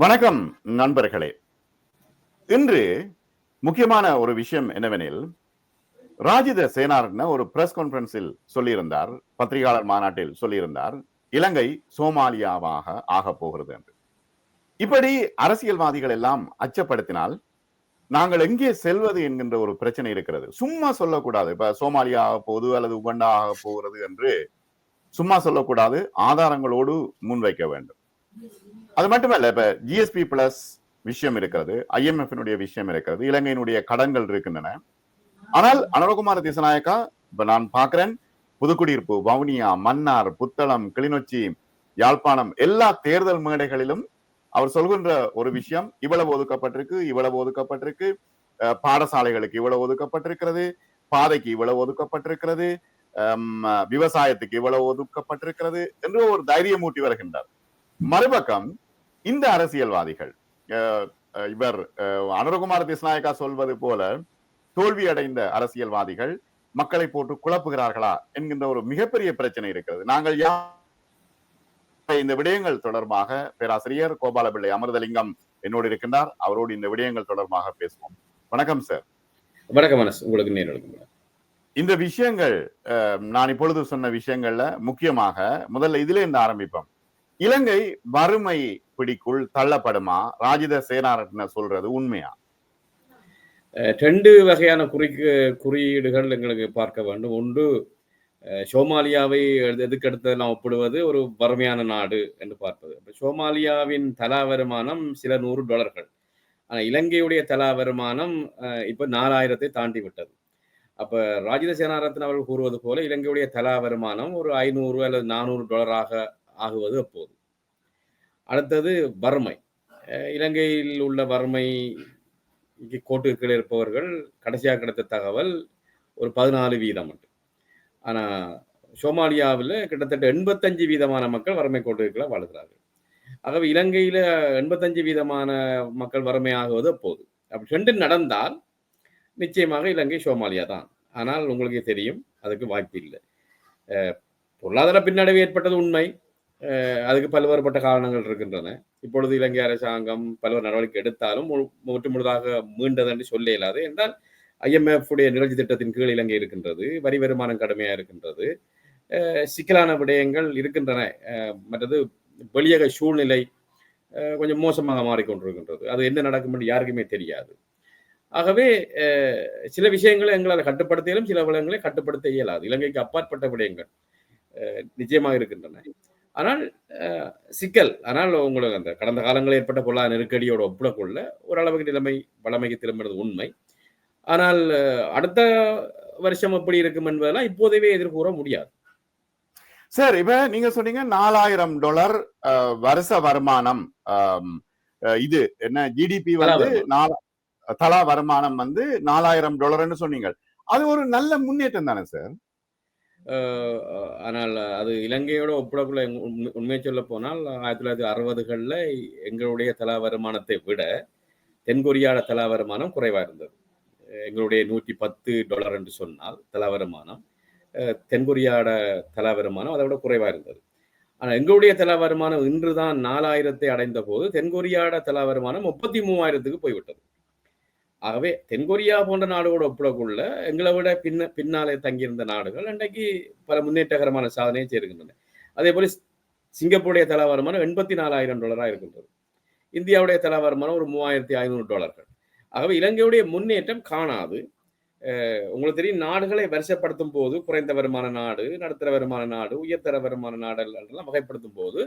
வணக்கம் நண்பர்களே. இன்று முக்கியமான ஒரு விஷயம் என்னவெனில் ராஜித சேனாரத்ன ஒரு பிரஸ் கான்பரன்ஸில் சொல்லியிருந்தார் பத்திரிகையாளர் மாநாட்டில் சொல்லியிருந்தார் இலங்கை சோமாலியாவாக ஆகப் போகிறது என்று. இப்படி அரசியல்வாதிகள் எல்லாம் அச்சப்படுத்தினால் நாங்கள் எங்கே செல்வது என்கின்ற ஒரு பிரச்சனை இருக்கிறது. சும்மா சொல்லக்கூடாது. இப்ப சோமாலியா ஆக போகுது அல்லது உகண்டா ஆக போகிறது என்று சும்மா சொல்லக்கூடாது. ஆதாரங்களோடு முன்வைக்க வேண்டும். அது மட்டுமல்ல இப்ப ஜிஎஸ்பி பிளஸ் விஷயம் இருக்கிறது ஐஎம்எஃப் விஷயம் இருக்கிறது இலங்கையினுடைய கடன்கள் இருக்கின்றன. ஆனால் அனுரகுமார திசநாயக்கா இப்ப நான் பாக்குறேன் புதுக்குடியிருப்பு வவுனியா மன்னார் புத்தளம் கிளிநொச்சி யாழ்ப்பாணம் எல்லா தேர்தல் மேடைகளிலும் அவர் சொல்கின்ற ஒரு விஷயம் இவ்வளவு ஒதுக்கப்பட்டிருக்கு இவ்வளவு ஒதுக்கப்பட்டிருக்கு பாடசாலைகளுக்கு இவ்வளவு ஒதுக்கப்பட்டிருக்கிறது பாதைக்கு இவ்வளவு ஒதுக்கப்பட்டிருக்கிறது ஹம், விவசாயத்துக்கு இவ்வளவு ஒதுக்கப்பட்டிருக்கிறது என்று ஒரு தைரியமூட்டி வருகின்றார். மறுபக்கம் இந்த அரசியல்வாதிகள் இவர் அனுரகுமார திஸ்நாயக்கா சொல்வது போல தோல்வி அடைந்த அரசியல்வாதிகள் மக்களை போட்டு குழப்புகிறார்களா என்கின்ற ஒரு மிகப்பெரிய பிரச்சனை இருக்கிறது. நாங்கள் யா இந்த விடயங்கள் தொடர்பாக பேராசிரியர் கோபாலபிள்ளை அமிர்தலிங்கம் என்னோடு இருக்கின்றார். அவரோடு இந்த விடயங்கள் தொடர்பாக பேசுவோம். வணக்கம் சார். வணக்கம் மனஸ் உங்களுக்கு நேரம் இந்த விஷயங்கள் நான் இப்பொழுது சொன்ன விஷயங்கள்ல முக்கியமாக முதல்ல இதுல இருந்து ஆரம்பிப்போம். இலங்கை வறுமை பிடிக்குள் தள்ளப்படுமா? ராஜித சேனாரட்ன சொல்றது உண்மையா? ரெண்டு வகையான குறிக்கு குறியீடுகள் எங்களுக்கு பார்க்க வேண்டும். ஒன்று சோமாலியாவை எது- நான் ஒப்பிடுவது? ஒரு வறுமையான நாடு என்று பார்ப்பது. சோமாலியாவின் தலா வருமானம் சில நூறு டாலர்கள். ஆனால் இலங்கையுடைய தலா வருமானம் அஹ், நாலாயிரத்தை தாண்டி விட்டது. அப்ப ராஜித சேனாரத்ன அவர்கள் கூறுவது போல இலங்கையுடைய தலா வருமானம் ஒரு ஐநூறு அல்லது நானூறு டாலராக ஆகுவது அப்போது அடுத்தது வறுமை. இலங்கையில் உள்ள வறுமை கோட்டு இருப்பவர்கள் கடைசியாக கிடைத்த தகவல் ஒரு பதினாலு வீதம் மட்டும் ஆனால் சோமாலியாவில் கிட்டத்தட்ட எண்பத்தஞ்சு வீதமான மக்கள் வறுமை கோட்டுகளை வாழ்கிறார்கள். ஆகவே இலங்கையில் எண்பத்தஞ்சு வீதமான மக்கள் வறுமையாகுவது அப்போது அப்படி ரெண்டு நடந்தால் நிச்சயமாக இலங்கை சோமாலியா தான். ஆனால் உங்களுக்கு தெரியும் அதுக்கு வாய்ப்பு இல்லை பொருளாதார பின்னடைவு ஏற்பட்டது உண்மை. அதுக்கு பல்வேறுபட்ட காரணங்கள் இருக்கின்றன. இப்பொழுது இலங்கை அரசாங்கம் பல்வேறு நடவடிக்கை எடுத்தாலும் முழு- முற்று முழுதாக மீண்டது என்று சொல்ல இயலாது. என்றால் ஐஎம்எஃப் உடைய நிகழ்ச்சி திட்டத்தின் கீழ் இலங்கை இருக்கின்றது வரி வருமானம் கடுமையாக இருக்கின்றது. சிக்கலான விடயங்கள் இருக்கின்றன. மற்றது வெளியக சூழ்நிலை கொஞ்சம் மோசமாக மாறிக்கொண்டிருக்கின்றது. அது என்ன நடக்கும் என்று யாருக்குமே தெரியாது. ஆகவே சில விஷயங்களை எங்களால் கட்டுப்படுத்தியாலும் சில விடயங்களை கட்டுப்படுத்த இயலாது. இலங்கைக்கு அப்பாற்பட்ட விடயங்கள் நிச்சயமாக இருக்கின்றன. ஆனால் சிக்கல். ஆனால் உங்களுக்கு அந்த கடந்த காலங்களில் ஏற்பட்ட பொருளாதார நெருக்கடியோட ஒப்பிடக்குள்ள ஓரளவுக்கு நிலைமை வளமைக்கு திரும்பினது உண்மை. ஆனால் அடுத்த வருஷம் எப்படி இருக்கும் என்பதெல்லாம் இப்போதவே எதிர்கூற முடியாது. சார் இப்ப நீங்க சொன்னீங்க நாலாயிரம் டாலர் வருஷ வருமானம். இது என்ன ஜிடிபி வந்து தலா வருமானம் வந்து நாலாயிரம் டாலர்னு சொன்னீங்க. அது ஒரு நல்ல முன்னேற்றம் தானே சார்? ஆனால் அது இலங்கையோட ஒப்பிடக்குள்ள உண்மை- உண்மையை சொல்ல போனால் ஆயிரத்தி தொள்ளாயிரத்தி அறுபதுகளில் எங்களுடைய தலா வருமானத்தை விட தென்கொரியாவோட தலா வருமானம் குறைவாக இருந்தது. எங்களுடைய நூற்றி பத்து டாலர் என்று சொன்னால் தலா வருமானம். தென்கொரியாவோட தென்கொரியாட தலா வருமானம் அதை விட குறைவாக இருந்தது. ஆனால் எங்களுடைய தலா வருமானம் இன்று தான் நாலாயிரத்தை அடைந்த போது தென்கொரியாட தலா வருமானம் முப்பத்தி மூவாயிரத்துக்கு போய்விட்டது. ஆகவே தென்கொரியா போன்ற நாடுகளோட ஒப்பிடக்குள்ள எங்களை விட பின்ன பின்னாலே தங்கியிருந்த நாடுகள் இன்றைக்கு பல முன்னேற்றகரமான சாதனையை செய்கின்றன அதே போல சிங்கப்பூருடைய தலா வருமானம் எண்பத்தி நாலாயிரம் டாலராக இருக்கின்றது. இந்தியாவுடைய தலா வருமானம் ஒரு மூவாயிரத்தி ஐநூறு டாலர்கள் ஆகவே இலங்கையுடைய முன்னேற்றம் காணாது. உங்களுக்கு தெரியும் நாடுகளை வரிசைப்படுத்தும் போது குறைந்த வருமான நாடு நடுத்தர வருமான நாடு உயர்தர வருமான நாடு எல்லாம் வகைப்படுத்தும் போது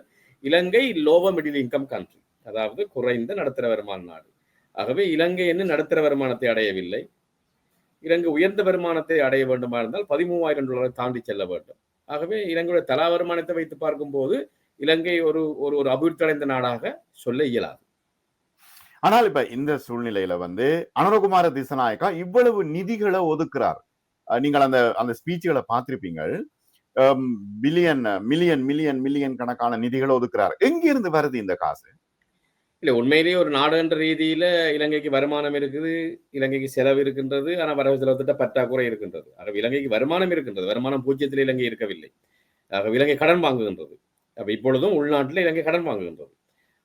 Ilangai lower middle income country அதாவது குறைந்த நடுத்தர வருமான நாடு. ஆகவே இலங்கை என்ன நடுத்தர வருமானத்தை அடையவில்லை. இலங்கை உயர்ந்த வருமானத்தை அடைய வேண்டுமா இருந்தால் பதிமூவாயிரம் டாலரை தாண்டி செல்ல வேண்டும். ஆகவே இலங்கையுடைய தலா வருமானத்தை வைத்து பார்க்கும்போது இலங்கை ஒரு ஒரு ஒரு அபிவிருத்தடைந்த நாடாக சொல்ல இயலாது. ஆனால் இப்ப இந்த சூழ்நிலையில வந்து அனுரகுமார திசநாயக்கா இவ்வளவு நிதிகளை ஒதுக்குறார். அஹ் நீங்கள் அந்த அந்த ஸ்பீச்சுகளை பார்த்திருப்பீங்க பில்லியன் மில்லியன் மில்லியன் மில்லியன் கணக்கான நிதிகளை ஒதுக்குறார். எங்கிருந்து வருது இந்த காசு? இல்ல உண்மையிலேயே ஒரு நாடுன்ற ரீதியில் ரீதியில இலங்கைக்கு வருமானம் இருக்குது இலங்கைக்கு செலவு இருக்கின்றது ஆனால் வரவு செலவு திட்ட பற்றாக்குறை இருக்கின்றது. ஆனால் இலங்கைக்கு வருமானம் இருக்கின்றது. வருமானம் பூஜ்ஜியத்தில் இலங்கை இருக்கவில்லை. ஆக இலங்கை கடன் வாங்குகின்றது. அப்ப இப்பொழுதும் உள்நாட்டில் இலங்கை கடன் வாங்குகின்றது.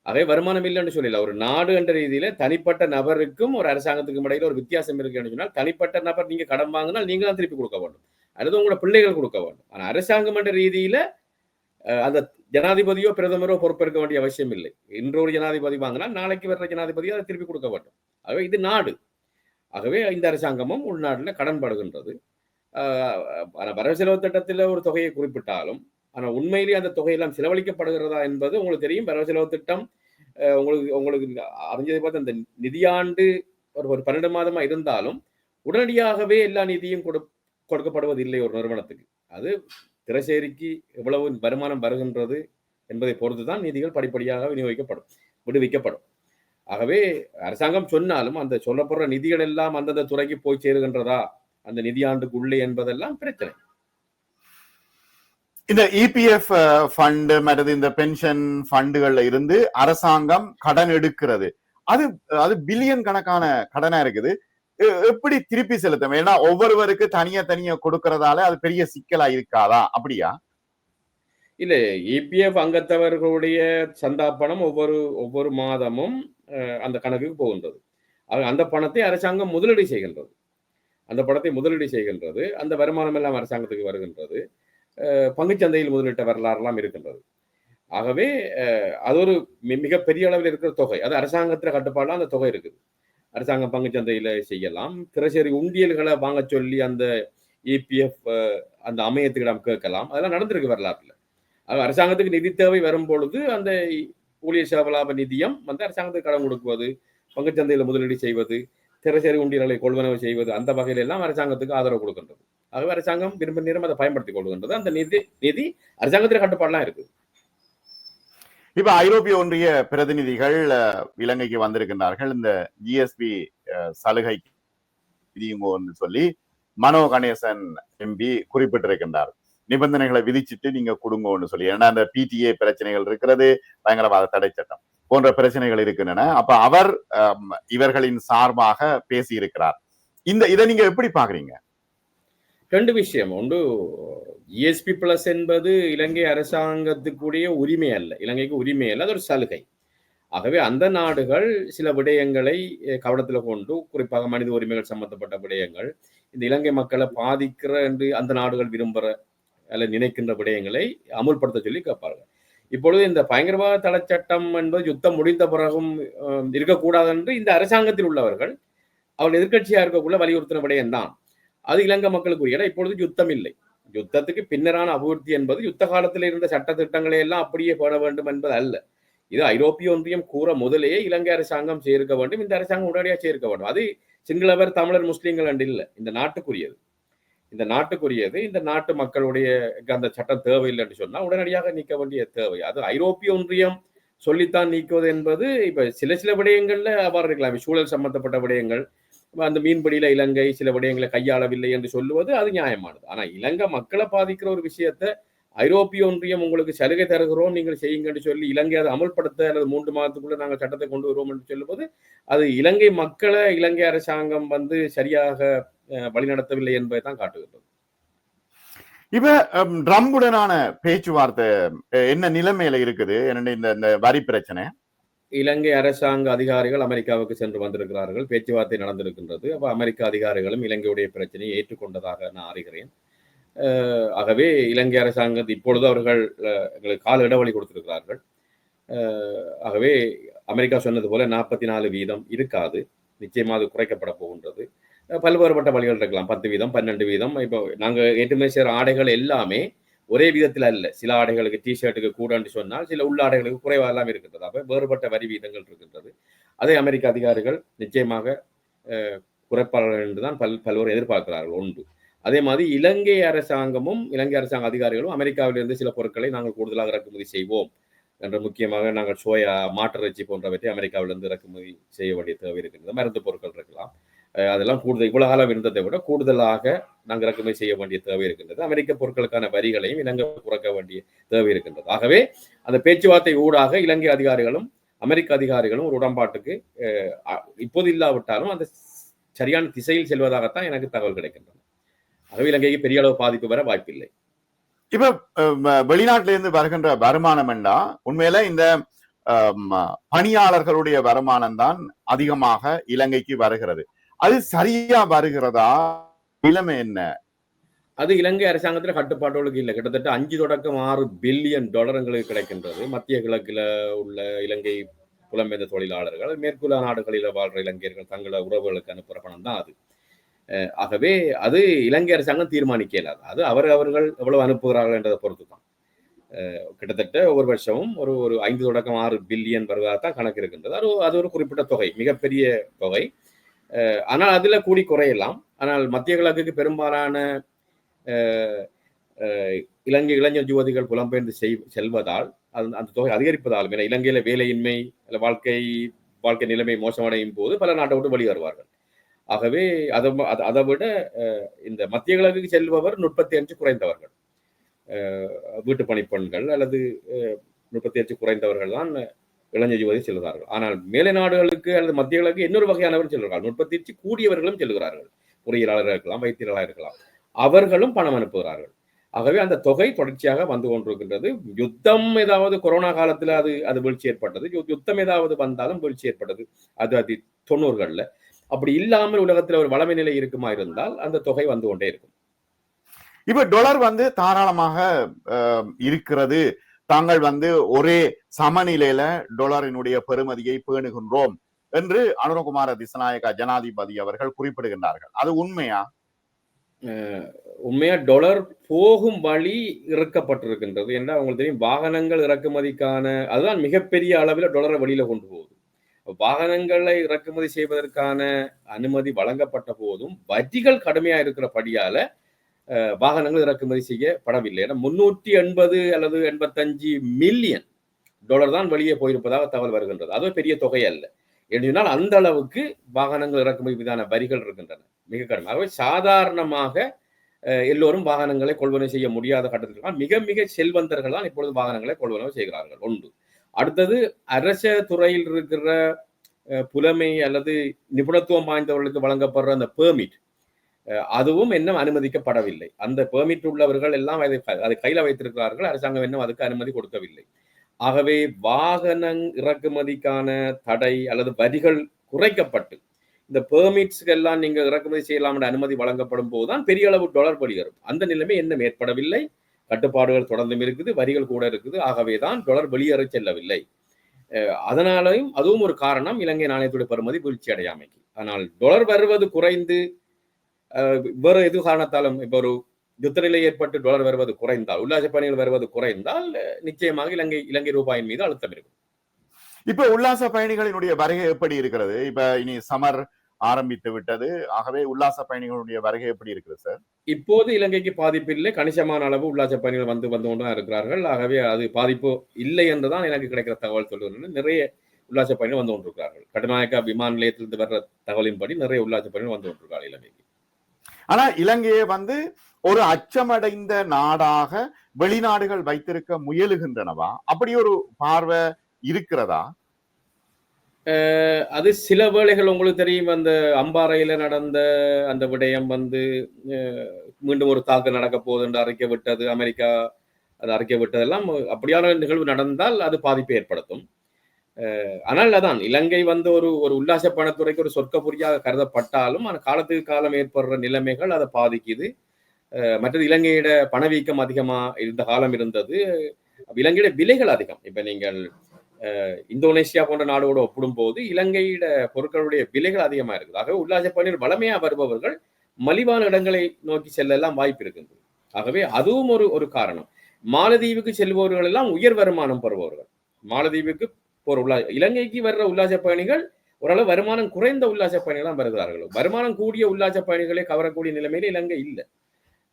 அதே வருமானம் இல்லைன்னு சொல்லல. ஒரு நாடு என்ற ரீதியில தனிப்பட்ட நபருக்கும் ஒரு அரசாங்கத்துக்கும் இடையில ஒரு வித்தியாசம் இருக்குன்னு சொன்னால் தனிப்பட்ட நபர் நீங்க கடன் வாங்கினால் நீங்க தான் திருப்பி கொடுக்க வேண்டும். அல்லது உங்களோட பிள்ளைகள் கொடுக்க வேண்டும். ஆனா அரசாங்கம் என்ற ரீதியில அந்த ஜனாதிபதியோ பிரதமரோ பொறுப்பேற்க வேண்டிய அவசியம் இல்லை. இன்றொரு ஜனாதிபதி வாங்கினா நாளைக்கு வர்ற ஜனாதிபதியோ அதை திருப்பி கொடுக்க வேண்டும். ஆகவே இது நாடு. ஆகவே இந்த அரசாங்கமும் உள்நாட்டில் கடன்படுகின்றது. ஆஹ், வரவு செலவு திட்டத்தில் ஒரு தொகையை குறிப்பிட்டாலும் ஆனா உண்மையிலேயே அந்த தொகையெல்லாம் செலவழிக்கப்படுகிறதா என்பது உங்களுக்கு தெரியும். வரவு செலவு திட்டம் அஹ், உங்களுக்கு உங்களுக்கு அறிஞ்சதை பார்த்து அந்த நிதியாண்டு ஒரு ஒரு பன்னெண்டு மாதமா இருந்தாலும் உடனடியாகவே எல்லா நிதியும் கொடு கொடுக்கப்படுவதில்லை ஒரு நிறுவனத்துக்கு. அது திரைசேரிக்கு எவ்வளவு வருமானம் வருகின்றது என்பதை பொறுத்து தான் நிதிகள் படிப்படியாக விநியோகிக்கப்படும் விடுவிக்கப்படும். ஆகவே அரசாங்கம் சொன்னாலும் அந்த சொல்லப்படுற நிதிகள் எல்லாம் அந்தந்த துறைக்கு போய் சேருகின்றதா? அந்த நிதியாண்டுக்குள்ளே என்பதெல்லாம் பிரச்சனை. இந்த இபிஎஃப் ஃபண்டு மற்றது இந்த பென்ஷன் ஃபண்டுகள்ல இருந்து அரசாங்கம் கடன் எடுக்கிறது. அது அது பில்லியன் கணக்கான கடனா இருக்குது. எப்படி திருப்பி செலுத்தும் ஏன்னா ஒவ்வொருவருக்கு தனியா தனியா கொடுக்கறதால அது பெரிய சிக்கலா இருக்காதா? அப்படியா? இல்ல இபிஎஃப் அங்கத்தவர்களுடைய சந்தா பணம் ஒவ்வொரு ஒவ்வொரு மாதமும் அந்த கணக்குக்கு போகின்றது. அந்த பணத்தை அரசாங்கம் முதலீடு செய்கின்றது. அந்த பணத்தை முதலீடு செய்கின்றது. அந்த வருமானம் எல்லாம் அரசாங்கத்துக்கு வருகின்றது. அஹ், பங்குச்சந்தையில் முதலீட்ட வரலாறுலாம் இருக்கின்றது. ஆகவே அஹ், அது ஒரு மி- மிகப்பெரிய அளவில் இருக்கிற தொகை. அது அரசாங்கத்துல கட்டுப்பாடுலாம் அந்த தொகை இருக்குது. அரசாங்கம் பங்குச்சந்தையில செய்யலாம். திரைசேரி உண்டியல்களை வாங்க சொல்லி அந்த இபிஎஃப் அந்த அமையத்துக்கிடம் கேட்கலாம். அதெல்லாம் நடந்திருக்கு வரலாற்றுல. அரசாங்கத்துக்கு நிதி தேவை வரும் பொழுது அந்த ஊழியர் சேவலாப நிதியம் வந்து அரசாங்கத்துக்கு கடன் கொடுக்குவது பங்குச்சந்தையில் முதலீடு செய்வது திரைசேரி உண்டியல்களை கொள்வனவு செய்வது அந்த வகையில எல்லாம் அரசாங்கத்துக்கு ஆதரவு கொடுக்கின்றது. ஆகவே அரசாங்கம் விரும்ப நேரம் அதை பயன்படுத்திக் கொள்கின்றது. அந்த நிதி நிதி அரசாங்கத்தில் கட்டுப்பாடுலாம் இருக்கு இப்ப ஐரோப்பிய ஒன்றிய பிரதிநிதிகள் இலங்கைக்கு வந்திருக்கின்றார்கள். இந்த ஜிஎஸ்பி சலுகை விதியுங்கன்னு சொல்லி மனோ கணேசன் எம்பி குறிப்பிட்டிருக்கின்றார். நிபந்தனைகளை விதிச்சிட்டு நீங்க கொடுங்கன்னு சொல்லி. ஏன்னா அந்த பிடிஏ பிரச்சனைகள் இருக்கிறது பயங்கரவாத தடை சட்டம் போன்ற பிரச்சனைகள் இருக்கின்றன. அப்ப அவர் இவர்களின் சார்பாக பேசி இருக்கிறார் இந்த இதை நீங்க எப்படி பாக்குறீங்க ரெண்டு விஷயம். ஒன்று இஎஸ்பி பிளஸ் என்பது இலங்கை அரசாங்கத்துக்குரிய உரிமை அல்ல. இலங்கைக்கு உரிமை அல்ல அது ஒரு சலுகை. ஆகவே அந்த நாடுகள் சில விடயங்களை கவனத்தில் கொண்டு குறிப்பாக மனித உரிமைகள் சம்பந்தப்பட்ட விடயங்கள் இந்த இலங்கை மக்களை பாதிக்கிற என்று அந்த நாடுகள் விரும்புகிற அல்ல நினைக்கின்ற விடயங்களை அமுல்படுத்த சொல்லி கேட்பார்கள். இப்பொழுது இந்த பயங்கரவாத தடை சட்டம் என்பது யுத்தம் முடிந்த பிறகும் இருக்கக்கூடாது என்று இந்த அரசாங்கத்தில் உள்ளவர்கள் அவர்கள் எதிர்கட்சியாக இருக்கக்குள்ள வலியுறுத்தின விடயம்தான். அது இலங்கை மக்களுக்கு உரிய இப்பொழுது யுத்தம் இல்லை. யுத்தத்துக்கு பின்னரான அபிவிருத்தி என்பது யுத்த காலத்தில் இருந்த சட்ட திட்டங்களை எல்லாம் அப்படியே போட வேண்டும் என்பது அல்ல. இது ஐரோப்பிய ஒன்றியம் கூற முதலே இலங்கை அரசாங்கம் சேர்க்க வேண்டும். இந்த அரசாங்கம் உடனடியாக சேர்க்க வேண்டும். அது சிங்களவர் தமிழர் முஸ்லீம்கள் என்று இல்லை. இந்த நாட்டுக்குரியது. இந்த நாட்டுக்குரியது. இந்த நாட்டு மக்களுடைய அந்த சட்டம் தேவையில்லை என்று சொன்னா உடனடியாக நீக்க வேண்டிய தேவை. அது ஐரோப்பிய ஒன்றியம் சொல்லித்தான் நீக்குவது என்பது இப்ப சில சில விடயங்கள்ல அவ்வாறு இருக்கலாம். சூழல் சம்பந்தப்பட்ட விடயங்கள் அந்த மீன்பிடியில இலங்கை சில விடயங்களை கையாளவில்லை என்று சொல்லுவது அது நியாயமானது. ஆனா இலங்கை மக்களை பாதிக்கிற ஒரு விஷயத்தை ஐரோப்பிய ஒன்றியம் உங்களுக்கு சலுகை தருகிறோம் நீங்கள் செய்யுங்க என்று சொல்லி இலங்கை அதை அமல்படுத்த அல்லது மூன்று மாதத்துக்குள்ள நாங்கள் சட்டத்தை கொண்டு வருவோம் என்று சொல்லும்போது அது இலங்கை மக்களை இலங்கை அரசாங்கம் வந்து சரியாக அஹ், வழிநடத்தவில்லை என்பதை தான் காட்டுகிறது இப்ப ட்ரம்புடனான பேச்சுவார்த்தை என்ன நிலைமையில இருக்குது? என்னென்ன இந்த இந்த வரி பிரச்சனை. இலங்கை அரசாங்க அதிகாரிகள் அமெரிக்காவுக்கு சென்று வந்திருக்கிறார்கள். பேச்சுவார்த்தை நடந்திருக்கின்றது. அப்போ அமெரிக்க அதிகாரிகளும் இலங்கையுடைய பிரச்சனையை ஏற்றுக்கொண்டதாக நான் அறிகிறேன். ஆகவே இலங்கை அரசாங்கம் இப்பொழுது அவர்கள் எங்களுக்கு கால இடைவெளி கொடுத்திருக்கிறார்கள். ஆகவே அமெரிக்கா சொன்னது போல நாற்பத்தி நாலு வீதம் இருக்காது. நிச்சயமாக அது குறைக்கப்பட போகின்றது. பல்வேறுபட்ட வழிகள் இருக்கலாம். பத்து வீதம் பன்னெண்டு வீதம். இப்போ நாங்கள் ஏற்றுமதி செய்கிற ஆடைகள் எல்லாமே ஒரே விதத்தில் அல்ல. சில ஆடைகளுக்கு டிஷர்ட்டுக்கு கூடன்னு சொன்னால் சில உள்ளாடைகளுக்கு குறைவாக எல்லாம் இருக்கின்றது. அப்போ வேறுபட்ட வரி வீதங்கள் இருக்கின்றது. அதை அமெரிக்க அதிகாரிகள் நிச்சயமாக அஹ், என்று தான் பல் பல்வேறு எதிர்பார்க்கிறார்கள் ஒன்று. அதே மாதிரி இலங்கை அரசாங்கமும் இலங்கை அரசாங்க அதிகாரிகளும் அமெரிக்காவிலிருந்து சில பொருட்களை நாங்கள் கூடுதலாக இறக்குமதி செய்வோம் என்ற முக்கியமாக நாங்கள் சோயா மாட்டிறைச்சி போன்றவற்றை அமெரிக்காவிலிருந்து இறக்குமதி செய்ய வேண்டிய தேவை இருக்கின்றது. மருந்து பொருட்கள் இருக்கலாம். அதெல்லாம் கூடுதல் இவ்வளவு காலம் இருந்ததை விட கூடுதலாக நாங்கள் இறக்குமதி செய்ய வேண்டிய தேவை இருக்கின்றது. அமெரிக்க பொருட்களுக்கான வரிகளையும் இலங்கை குறைக்க வேண்டிய தேவை இருக்கின்றது. ஆகவே அந்த பேச்சுவார்த்தை ஊடாக இலங்கை அதிகாரிகளும் அமெரிக்க அதிகாரிகளும் ஒரு உடன்பாட்டுக்கு இப்போது இல்லாவிட்டாலும் அந்த சரியான திசையில் செல்வதாகத்தான் எனக்கு தகவல் கிடைக்கின்றன. ஆகவே இலங்கைக்கு பெரிய அளவு பாதிப்பு வர வாய்ப்பில்லை. இப்ப வெளிநாட்டில இருந்து வருகின்ற வருமானம் என்ன? உண்மையில இந்த பணியாளர்களுடைய வருமானம் தான் அதிகமாக இலங்கைக்கு வருகிறது. அது சரியா வருகிறதா? நிலைமை என்ன? அது இலங்கை அரசாங்கத்தில் கட்டுப்பாட்டுகளுக்கு இல்லை. கிட்டத்தட்ட அஞ்சு தொடக்கம் ஆறு பில்லியன் டாலர் எங்களுக்கு கிடைக்கின்றது. மத்திய கிழக்கில் உள்ள இலங்கை புலம்பெயர்ந்த தொழிலாளர்கள் மேற்குள்ள நாடுகளில் வாழ்ற இலங்கையர்கள் தங்களோட உறவுகளுக்கு அனுப்புகிற பணம் தான் அது. அஹ் ஆகவே அது இலங்கை அரசாங்கம் தீர்மானிக்க இயலாது அது அவர் அவர்கள் எவ்வளவு அனுப்புகிறார்கள் என்றதை பொறுத்து தான் கிட்டத்தட்ட ஒவ்வொரு வருஷமும் ஒரு ஒரு ஐந்து தொடக்கம் ஆறு பில்லியன் வருவதாக தான் கணக்கு இருக்கின்றது அது ஒரு- அது ஒரு குறிப்பிட்ட தொகை மிகப்பெரிய தொகை. ஆனால் அதில் கூடி குறையலாம். ஆனால் மத்திய கிழக்குக்கு பெரும்பாலான இலங்கை இளைஞர் யுவதிகள் புலம்பெயர்ந்து செய் செல்வதால் அது அந்த தொகை அதிகரிப்பதாலும் ஏன்னா இலங்கையில் வேலையின்மை இல்ல வாழ்க்கை வாழ்க்கை நிலைமை மோசமடையும் போது பல நாட்டை விட்டு வெளியே வருவார்கள் ஆகவே அதை அதை- விட இந்த மத்திய கிழக்குக்கு செல்பவர் முப்பத்தி அஞ்சு குறைந்தவர்கள். அஹ், வீட்டு பணிப்பெண்கள் அல்லது முப்பத்தி அஞ்சு குறைந்தவர்கள் தான் இளைஞர் செல்கிறார்கள். ஆனால் மேலை நாடுகளுக்கு அல்லது மத்திய கிழக்கு இன்னொரு வகையானவர் செல்கிறார்கள். நுட்பத்திற்கு கூடியவர்களும் செல்கிறார்கள். பொறியியலாளர்கள் இருக்கலாம் வைத்தியர்களாக இருக்கலாம். அவர்களும் பணம் அனுப்புகிறார்கள். ஆகவே அந்த தொகை தொடர்ச்சியாக வந்து கொண்டிருக்கின்றது. யுத்தம் ஏதாவது கொரோனா காலத்துல அது அது வீழ்ச்சி ஏற்பட்டது. யுத்தம் ஏதாவது வந்தாலும் வீழ்ச்சி ஏற்பட்டது. அது அது தொண்ணூறுகள்ல. அப்படி இல்லாமல் உலகத்துல ஒரு வளமை நிலை இருக்குமா இருந்தால் அந்த தொகை வந்து கொண்டே இருக்கும். இப்ப டொலர் வந்து தாராளமாக இருக்கிறது. தாங்கள் வந்து ஒரே சமநிலையில டொலரினுடைய பெருமதியை பேணுகின்றோம் என்று அனுரகுமார திசநாயகா ஜனாதிபதி அவர்கள் குறிப்பிடுகின்றார்கள். அது உண்மையா? உண்மையா டொலர் போகும் வழி இறக்கப்பட்டிருக்கின்றது. என்ன? அவங்களுக்கு தெரியும் வாகனங்கள் இறக்குமதிக்கான அதுதான் மிகப்பெரிய அளவில் டொலரை வெளியில கொண்டு போகுது. வாகனங்களை இறக்குமதி செய்வதற்கான அனுமதி வழங்கப்பட்ட போதும் வரிகள் கடுமையா இருக்கிறபடியால படியால வாகனங்கள் இறக்குமதி செய்யப்படவில்லை ஏன்னா முன்னூற்றி எண்பது அல்லது எண்பத்தஞ்சு மில்லியன் டாலர் தான் வெளியே போயிருப்பதாக தகவல் வருகின்றது. அது பெரிய தொகை அல்ல. என்றால் அந்த அளவுக்கு வாகனங்கள் இறக்குமதி மீதான வரிகள் இருக்கின்றன. மிக கடுமை ஆகவே சாதாரணமாக எல்லோரும் வாகனங்களை கொள்வனை செய்ய முடியாத கட்டத்தில் மிக மிக செல்வந்தர்கள் தான் இப்பொழுது வாகனங்களை கொள்வனவு செய்கிறார்கள். ஒன்று. அடுத்தது அரச துறையில் இருக்கிற புலமை அல்லது நிபுணத்துவம் வாய்ந்தவர்களுக்கு வழங்கப்படுற அந்த பெர்மிட் அதுவும் இன்னும் அனுமதிக்கப்படவில்லை. அந்த பெர்மிட் உள்ளவர்கள் எல்லாம் அதை அதை கையில வைத்திருக்கிறார்கள். அரசாங்கம் இன்னும் அதுக்கு அனுமதி கொடுக்கவில்லை. ஆகவே வாகன இறக்குமதிக்கான தடை அல்லது வரிகள் குறைக்கப்பட்டு இந்த பெர்மிட்ஸ்க்கு எல்லாம் நீங்க இறக்குமதி செய்யலாம் என்ற அனுமதி வழங்கப்படும் போதுதான் பெரிய அளவு டாலர் வெளியேறும் அந்த நிலைமை இன்னும் ஏற்படவில்லை. கட்டுப்பாடுகள் தொடர்ந்தும் இருக்குது வரிகள் கூட இருக்குது. ஆகவே தான் டொலர் வெளியேற செல்லவில்லை. அஹ் அதனாலையும் அதுவும் ஒரு காரணம். இலங்கை நாணயத்துடைய பெறுமதி வீழ்ச்சி அடையாமைக்கு ஆனால் தொடர் வருவது குறைந்து வேறு எது காரணத்தாலும் இப்போ ஒரு யுத்த நிலை ஏற்பட்டு டாலர் வருவது குறைந்தால் உல்லாச பயணிகள் வருவது குறைந்தால் நிச்சயமாக இலங்கை இலங்கை ரூபாயின் மீது அழுத்தம் இருக்கும். இப்ப உல்லாச பயணிகளினுடைய வருகை எப்படி இருக்கிறது? இப்ப இனி சமர் ஆரம்பித்து விட்டது. ஆகவே உல்லாச பயணிகளுடைய வருகை எப்படி இருக்குது சார்? இப்போது இலங்கைக்கு பாதிப்பு இல்லை. கணிசமான அளவு உல்லாச பயணிகள் வந்து வந்து கொண்டு இருக்கிறார்கள். ஆகவே அது பாதிப்பு இல்லை என்றுதான் எனக்கு கிடைக்கிற தகவல் சொல்லுவது நிறைய உல்லாச பயணிகள் வந்து கொண்டிருக்கிறார்கள். கட்டுநாயக்கா விமான நிலையத்திலிருந்து வர்ற தகவலின்படி நிறைய உல்லாச பயணிகள் வந்து கொண்டிருக்கிறார்கள் இலங்கைக்கு. ஆனா இலங்கையை வந்து ஒரு அச்சமடைந்த நாடாக வெளிநாடுகள் வைத்திருக்க முயலுகின்றனவா? அப்படி ஒரு பார்வை இருக்கிறதா? அஹ் அது சில வேளைகள் உங்களுக்கு தெரியும் அந்த அம்பாறையில நடந்த அந்த விடயம் வந்து அஹ், மீண்டும் ஒரு தாக்கு நடக்க போகுது என்று அறிக்கை விட்டது அமெரிக்கா அது அறிக்கை விட்டதெல்லாம் அப்படியான நிகழ்வு நடந்தால் அது பாதிப்பை ஏற்படுத்தும். ஆனால் அதான் இலங்கை வந்து ஒரு ஒரு உல்லாச பணத்துறைக்கு ஒரு சொர்க்க புரியாக கருதப்பட்டாலும் அந்த காலத்துக்கு காலம் ஏற்படுற நிலைமைகள் அதை பாதிக்குது. அஹ், மற்றது இலங்கையோட பணவீக்கம் அதிகமா இருந்த காலம் இருந்தது. இலங்கையோட விலைகள் அதிகம். இப்ப நீங்கள் இந்தோனேசியா போன்ற நாடோட ஒப்பிடும்போது இலங்கையிட பொருட்களுடைய விலைகள் அதிகமா இருக்குது. ஆகவே உல்லாச பயணிகள் வளமையா வருபவர்கள் மலிவான இடங்களை நோக்கி செல்லலாம் வாய்ப்பு இருக்குது ஆகவே அதுவும் ஒரு ஒரு காரணம். மாலதீவுக்கு செல்பவர்கள் எல்லாம் உயர் வருமானம் பெறுபவர்கள். மாலதீவுக்கு போற உல்லாச இலங்கைக்கு வர்ற உல்லாச பயணிகள் ஓரளவு வருமானம் குறைந்த உல்லாச பயணிகள் தான் வருமானம் கூடிய உல்லாச பயணிகளை கவரக்கூடிய நிலைமையில இலங்கை இல்லை.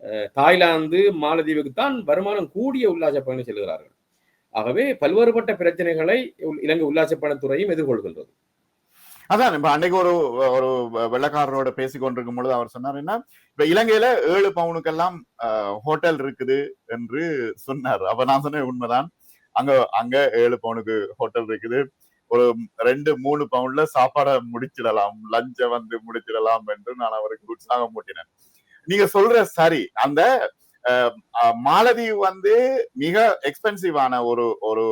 அஹ் தாய்லாந்து மாலதீவுக்கு தான் வருமானம் கூடிய உல்லாச பயணிகள் செல்கிறார்கள். ஆகவே பல்வேறுபட்ட பிரச்சனைகளை இலங்கை உல்லாச பணத்துறையும் எதிர்கொள்கின்றது. அதான் இப்ப அன்னைக்கு ஒரு ஒரு வெள்ளக்காரரோட பேசி கொண்டிருக்கும் பொழுது அவர் சொன்னார் என்ன? இப்ப இலங்கையில ஏழு பவுனுக்கெல்லாம் ஹோட்டல் இருக்குது என்று சொன்னார். அப்ப நான் சொன்னேன் உண்மைதான். அங்க அங்க ஏழு பவுனுக்கு ஹோட்டல் இருக்குது. ஒரு ரெண்டு மூணு பவுண்ட்ல சாப்பாடை முடிச்சிடலாம். லஞ்ச வந்து முடிச்சிடலாம் என்று நான் அவருக்கு உற்சாகம் மூட்டினேன் நீங்க சொல்ற சரி அந்த அஹ், மாலதீவு வந்து மிக எக்ஸ்பென்சிவான ஒரு ஒரு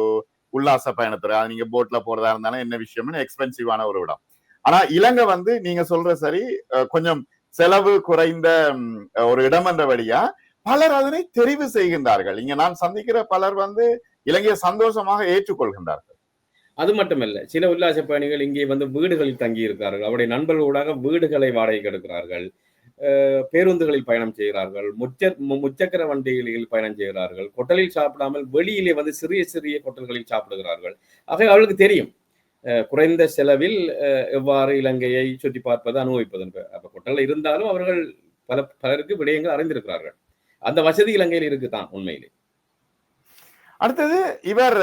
உல்லாச பயணத்துல அது நீங்க போட்ல போறதா இருந்தாலும் என்ன விஷயம்னு எக்ஸ்பென்சிவான ஒரு இடம். ஆனா இலங்கை வந்து நீங்க சொல்ற சரி கொஞ்சம் செலவு குறைந்த ஒரு இடம் என்ற வழியா பலர் அதனை தெரிவு செய்கின்றார்கள். இங்க நான் சந்திக்கிற பலர் வந்து இலங்கையை சந்தோஷமாக ஏற்றுக்கொள்கின்றார்கள். அது மட்டுமல்ல சில உல்லாச பயணிகள் இங்கே வந்து வீடுகளில் தங்கி இருக்கிறார்கள் அவருடைய நண்பர்களூடாக வீடுகளை வாடகைக்கு எடுக்கிறார்கள் பேருந்துகளில் பயணம் செய்கிறார்கள். முச்ச மு- முச்சக்கர வண்டிகளில் பயணம் செய்கிறார்கள். கொட்டலில் சாப்பிடாமல் வெளியிலே வந்து சிறிய சிறிய கொட்டல்களில் சாப்பிடுகிறார்கள். ஆகவே அவர்களுக்கு தெரியும் அஹ் குறைந்த செலவில் அஹ் எவ்வாறு இலங்கையை சுற்றி பார்ப்பது அனுபவிப்பது அப்போ கொட்டல் இருந்தாலும் அவர்கள் பல பலருக்கு விடயங்கள் அறிந்திருக்கிறார்கள். அந்த வசதி இலங்கையில் இருக்குதான் உண்மையிலே. அடுத்தது இவர்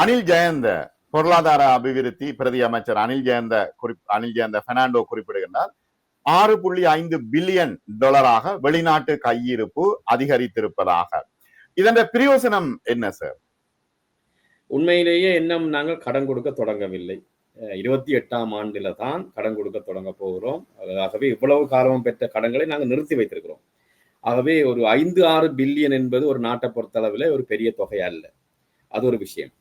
அனில் ஜெயந்த பொருளாதார அபிவிருத்தி பிரதி அமைச்சர் அனில் ஜெயந்த குறிப் அனில் ஜெயந்த பெர்னாண்டோ குறிப்பிடுகின்றார். ஆறு புள்ளி ஐந்து பில்லியன் டாலராக வெளிநாட்டு கையிருப்பு அதிகரித்திருப்பதாக. இதன் பிரயோசனம் என்ன சார்? உண்மையிலேயே இன்னும் நாங்கள் கடன் கொடுக்க தொடங்கவில்லை. இருபத்தி எட்டாம் ஆண்டில தான் கடன் கொடுக்க தொடங்க போகிறோம். ஆகவே இவ்வளவு காலம் பெற்ற கடன்களை நாங்கள் நிறுத்தி வைத்திருக்கிறோம். ஆகவே ஒரு ஐந்து ஆறு பில்லியன் என்பது ஒரு நாட்டை பொறுத்தளவில் ஒரு பெரிய தொகையா அல்ல. அது ஒரு விஷயம்.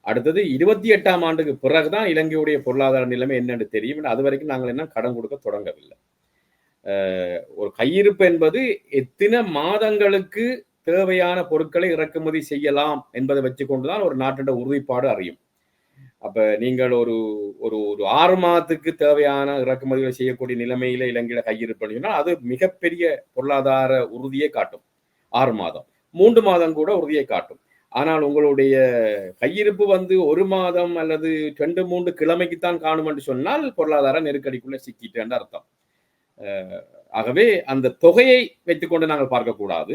அடுத்தது இருபத்தி எட்டாம் ஆண்டுக்கு பிறகுதான் இலங்கையுடைய பொருளாதார நிலைமை என்னன்னு தெரியும். அது வரைக்கும் நாங்கள் என்ன கடன் கொடுக்க தொடங்கவில்லை. ஒரு கையிருப்பு என்பது எத்தனை மாதங்களுக்கு தேவையான பொருட்களை இறக்குமதி செய்யலாம் என்பதை வச்சுக்கொண்டுதான் ஒரு நாட்டோட உறுதிப்பாடு அறியும். அப்ப நீங்கள் ஒரு ஒரு ஒரு ஆறு மாதத்துக்கு தேவையான இறக்குமதிகளை செய்யக்கூடிய நிலைமையில இலங்கையில கையிருப்பு சொன்னால் அது மிகப்பெரிய பொருளாதார உறுதியை காட்டும். ஆறு மாதம். மூன்று மாதம் கூட உறுதியை காட்டும். ஆனால் உங்களுடைய கையிருப்பு வந்து ஒரு மாதம் அல்லது ரெண்டு மூன்று கிழமைக்குத்தான் காணும் என்று சொன்னால் பொருளாதார நெருக்கடிக்குள்ள சிக்கிட்டு அர்த்தம். ஆகவே அந்த தொகையை வைத்துக்கொண்டு நாங்கள் பார்க்கக்கூடாது.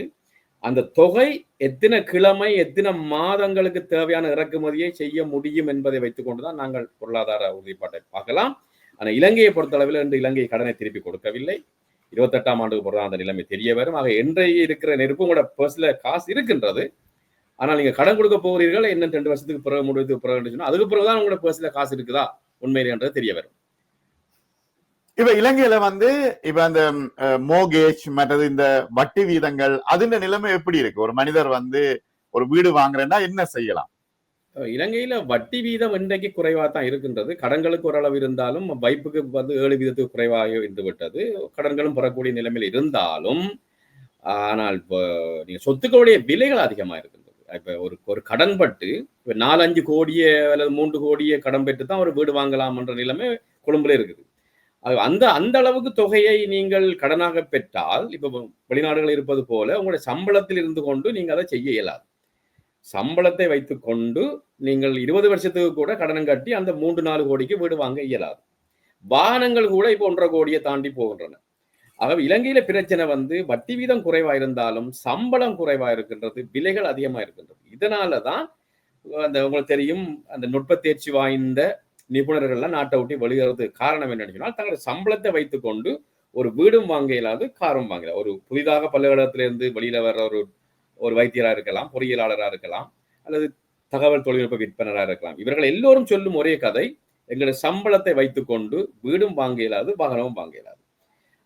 அந்த தொகை எத்தனை கிழமை எத்தனை மாதங்களுக்கு தேவையான இறக்குமதியை செய்ய முடியும் என்பதை வைத்துக்கொண்டுதான் நாங்கள் பொருளாதார உறுதிப்பாட்டை பார்க்கலாம். ஆனால் இலங்கையை பொறுத்தளவில் இன்று இலங்கை கடனை திருப்பி கொடுக்கவில்லை. இருபத்தெட்டாம் ஆண்டுக்கு பிறகு அந்த நிலைமை தெரிய வரும். ஆக இன்றைய இருக்கிற நெருப்பு உங்களோட பர்ஸ்ல காசு இருக்கின்றது. ஆனால் நீங்க கடன் கொடுக்க போகிறீர்கள் என்ன ரெண்டு வருஷத்துக்கு பிறகு முடிவுக்கு பிறகு சொன்னா அதுக்கு பிறகுதான் உங்களோட பர்ஸ்ல காசு இருக்குதா? உண்மையிலேன்றது தெரிய வரும். இப்ப இலங்கையில வந்து இப்ப அந்த மோகேஜ் மற்றது இந்த வட்டி வீதங்கள் அதுன்ற நிலைமை எப்படி இருக்கு? ஒரு மனிதர் வந்து ஒரு வீடு வாங்குறேன்னா என்ன செய்யலாம்? இலங்கையில வட்டி வீதம் இன்றைக்கு குறைவா தான் இருக்கின்றது. கடன்களுக்கு ஓரளவு இருந்தாலும் வைப்புக்கு வந்து ஏழு வீதத்துக்கு குறைவாக இருந்து விட்டது. கடன்களும் பெறக்கூடிய நிலைமையில் இருந்தாலும் ஆனால் இப்போ நீங்க சொத்துக்களுடைய விலைகள் அதிகமா இருக்கின்றது. இப்ப ஒரு ஒரு கடன் பட்டு இப்ப நாலஞ்சு கோடியே அல்லது மூன்று கோடியே கடன் பெற்று தான் ஒரு வீடு வாங்கலாம் என்ற நிலைமை கொழும்புல இருக்குது. அந்த அந்த அளவுக்கு தொகையை நீங்கள் கடனாக பெற்றால் இப்போ வெளிநாடுகள் இருப்பது போல உங்களுடைய சம்பளத்தில் இருந்து கொண்டு நீங்கள் அதை செய்ய இயலாது. சம்பளத்தை வைத்துக்கொண்டு நீங்கள் இருபது வருஷத்துக்கு கூட கடனம் கட்டி அந்த மூன்று நாலு கோடிக்கு வீடு வாங்க இயலாது. வாகனங்கள் கூட இப்போ ஒன்றரை கோடியை தாண்டி போகின்றன. ஆகவே இலங்கையில பிரச்சனை வந்து வட்டி வீதம் குறைவா இருந்தாலும் சம்பளம் குறைவா இருக்கின்றது விலைகள் அதிகமா இருக்கின்றது இதனால தான் அந்த உங்களுக்கு தெரியும் அந்த நுட்ப தேர்ச்சி வாய்ந்த நிபுணர்கள்லாம் நாட்டை விட்டு வெளியேறது காரணம் என்னன்னு சொன்னால் தங்களோட சம்பளத்தை வைத்துக்கொண்டு ஒரு வீடும் வாங்க இயலாது காரும் வாங்கல ஒரு புதிதாக பல்கலைக்கழகத்திலிருந்து வெளியில வர்ற ஒரு ஒரு வைத்தியராக இருக்கலாம் பொறியியலாளராக இருக்கலாம் அல்லது தகவல் தொழில்நுட்ப விற்பனராக இருக்கலாம். இவர்கள் எல்லோரும் சொல்லும் ஒரே கதை எங்களுடைய சம்பளத்தை வைத்துக்கொண்டு வீடும் வாங்க இயலாது வாகனமும் வாங்க இயலாது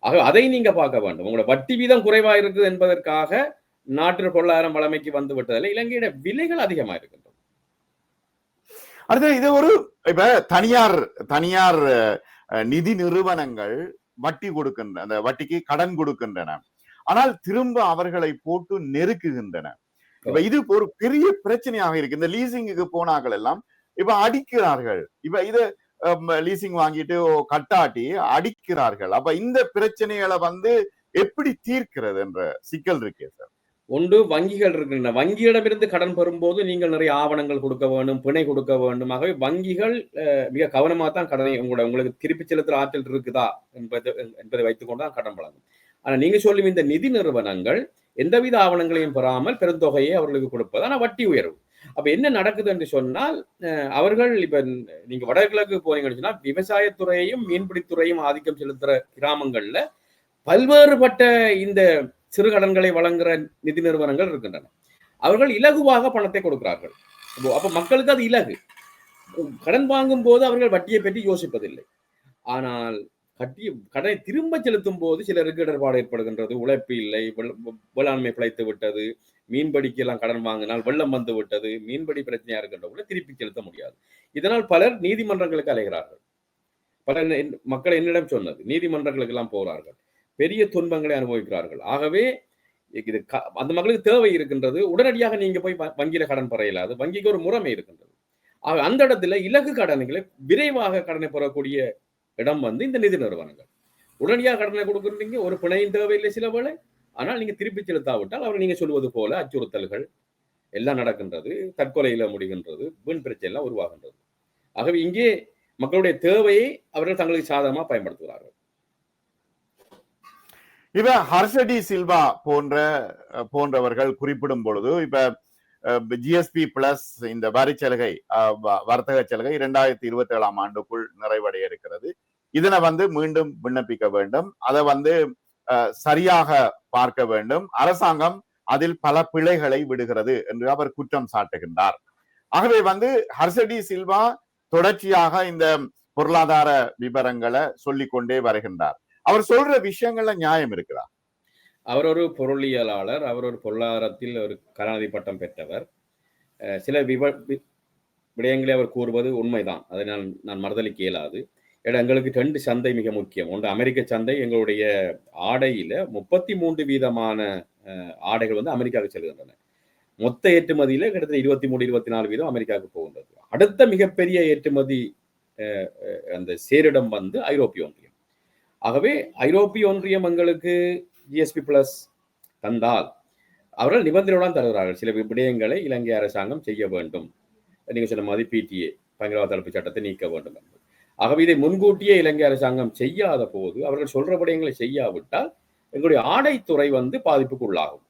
ஆக அதை நீங்க பார்க்க வேண்டும். உங்களோட வட்டி வீதம் குறைவா இருக்குது என்பதற்காக நாட்டு பொருளாதாரம் வளமைக்கு வந்து விட்டதில்லை இலங்கையோட விலைகள் அதிகமாக இருக்கின்றன அடுத்து இது ஒரு இப்ப தனியார் தனியார் நிதி நிறுவனங்கள் வட்டி கொடுக்கின்ற அந்த வட்டிக்கு கடன் கொடுக்கின்றன. ஆனால் திரும்ப அவர்களை போட்டு நெருக்குகின்றன. இப்ப இது ஒரு பெரிய பிரச்சனையாக இருக்கு. இந்த லீசிங்குக்கு போனார்கள் எல்லாம் இப்ப அடிக்கிறார்கள். இப்ப இது லீசிங் வாங்கிட்டு கட்டாட்டி அடிக்கிறார்கள். அப்ப இந்த பிரச்சனைகளை வந்து எப்படி தீர்க்கிறது என்ற சிக்கல் இருக்கே சார்? ஒன்று வங்கிகள் இருக்கின்றன. வங்கியிடமிருந்து கடன் பெறும்போது நீங்கள் நிறைய ஆவணங்கள் கொடுக்க வேண்டும் பிணை கொடுக்க வேண்டும். ஆகவே வங்கிகள் அஹ், மிக கவனமாக தான் கடனை உங்களோட உங்களுக்கு திருப்பி செலுத்துற ஆற்றல் இருக்குதா என்பது என்பதை வைத்துக்கொண்டு தான் கடன் வழங்கும். ஆனா நீங்க சொல்லும் இந்த நிதி நிறுவனங்கள் எந்தவித ஆவணங்களையும் பெறாமல் பெருந்தொகையை அவர்களுக்கு கொடுப்பது ஆனால் வட்டி உயர்வு. அப்ப என்ன நடக்குது என்று சொன்னால் அவர்கள் இப்ப நீங்க வடகிழக்கு போனீங்கன்னு சொன்னா விவசாயத்துறையையும் மீன்பிடித்துறையும் ஆதிக்கம் செலுத்துற கிராமங்கள்ல பல்வேறுபட்ட இந்த சிறு கடன்களை வழங்குற நிதி நிறுவனங்கள் இருக்கின்றன. அவர்கள் இலகுவாக பணத்தை கொடுக்கிறார்கள். அப்போ- அப்ப மக்களுக்கு அது இலகு. கடன் வாங்கும் போது அவர்கள் வட்டியை பற்றி யோசிப்பதில்லை. ஆனால் கட்டி கடனை திரும்ப செலுத்தும் போது சிலருக்கு இடர்பாடு ஏற்படுகின்றது. உழைப்பு இல்லை வேளாண்மை பிழைத்து விட்டது. மீன்பிடிக்கு எல்லாம் கடன் வாங்கினால் வெள்ளம் வந்து விட்டது. மீன்பிடி பிரச்சனையா இருக்கின்ற திருப்பி செலுத்த முடியாது. இதனால் பலர் நீதிமன்றங்களுக்கு அலைகிறார்கள். பல மக்கள் என்னிடம் சொன்னது நீதிமன்றங்களுக்கு எல்லாம் போகிறார்கள் பெரிய துன்பங்களை அனுபவிக்கிறார்கள். ஆகவே இது க- அந்த மக்களுக்கு தேவை இருக்கின்றது உடனடியாக நீங்க போய் வங்கியில கடன் பெற இயலாது வங்கிக்கு ஒரு முறைமை இருக்கின்றது. ஆக அந்த இடத்துல இலக்கு கடன்களை விரைவாக கடனை பெறக்கூடிய இடம் வந்து இந்த நிதி நிறுவனங்கள். உடனடியாக கடனை கொடுக்குறீங்க ஒரு பிணையின் தேவையில்லை சில வேளை. ஆனால் நீங்க திருப்பி செலுத்தாவிட்டால் அவர் நீங்க சொல்வது போல அச்சுறுத்தல்கள் எல்லாம் நடக்கின்றது தற்கொலையில முடிகின்றது வீண் பிரச்சனை எல்லாம் உருவாகின்றது. ஆகவே இங்கே மக்களுடைய தேவையை அவர்கள் தங்களுக்கு சாதகமாக பயன்படுத்துகிறார்கள். இப்ப ஹர்ஷடி சில்வா போன்ற போன்றவர்கள் குறிப்பிடும் பொழுது இப்ப ஜிஎஸ்பி பிளஸ் இந்த வரி சலுகை வர்த்தக சலுகை இரண்டாயிரத்தி இருபத்தி ஏழாம் ஆண்டுக்குள் நிறைவடைய இருக்கிறது. இதனை வந்து மீண்டும் விண்ணப்பிக்க வேண்டும். அதை வந்து சரியாக பார்க்க வேண்டும். அரசாங்கம் அதில் பல பிழைகளை விடுகிறது என்று அவர் குற்றம் சாட்டுகின்றார். ஆகவே வந்து ஹர்ஷடி சில்வா தொடர்ச்சியாக இந்த பொருளாதார விவரங்களை சொல்லிக்கொண்டே வருகின்றார். அவர் சொல்ற விஷயங்கள்ல நியாயம் இருக்குதா? அவர் ஒரு பொருளியலாளர் அவர் ஒரு பொருளாதாரத்தில் ஒரு கலாநிதி பட்டம் பெற்றவர். சில விவ வி- விடயங்களை அவர் கூறுவது உண்மைதான். அதை நான் நான் மறுதளிக்க இயலாது. ஏன்னா எங்களுக்கு ரெண்டு சந்தை மிக முக்கியம். ஒன்று அமெரிக்க சந்தை எங்களுடைய ஆடையில முப்பத்தி மூன்று வீதமான ஆடைகள் வந்து அமெரிக்காவுக்கு செல்கின்றன. மொத்த ஏற்றுமதியில கிட்டத்தட்ட இருபத்தி மூணு இருபத்தி நாலு வீதம் அமெரிக்காவுக்கு போகின்றது. அடுத்த மிகப்பெரிய ஏற்றுமதி அந்த சேரிடம் வந்து ஐரோப்பிய ஒன்றியம். ஆகவே ஐரோப்பிய ஒன்றியம் எங்களுக்கு ஜிஎஸ்பி பிளஸ் தந்தால் அவர்கள் நிபந்தனையுடன் தருகிறார்கள். சில விடயங்களை இலங்கை அரசாங்கம் செய்ய வேண்டும். நீங்க சொன்ன மாதிரி பிடிஏ பயங்கரவாத தடுப்பு சட்டத்தை நீக்க வேண்டும் என்று ஆகவே இதை முன்கூட்டியே இலங்கை அரசாங்கம் செய்யாத போது அவர்கள் சொல்ற விடயங்களை செய்யாவிட்டால் எங்களுடைய ஆடைத்துறை வந்து பாதிப்புக்கு உள்ளாகும்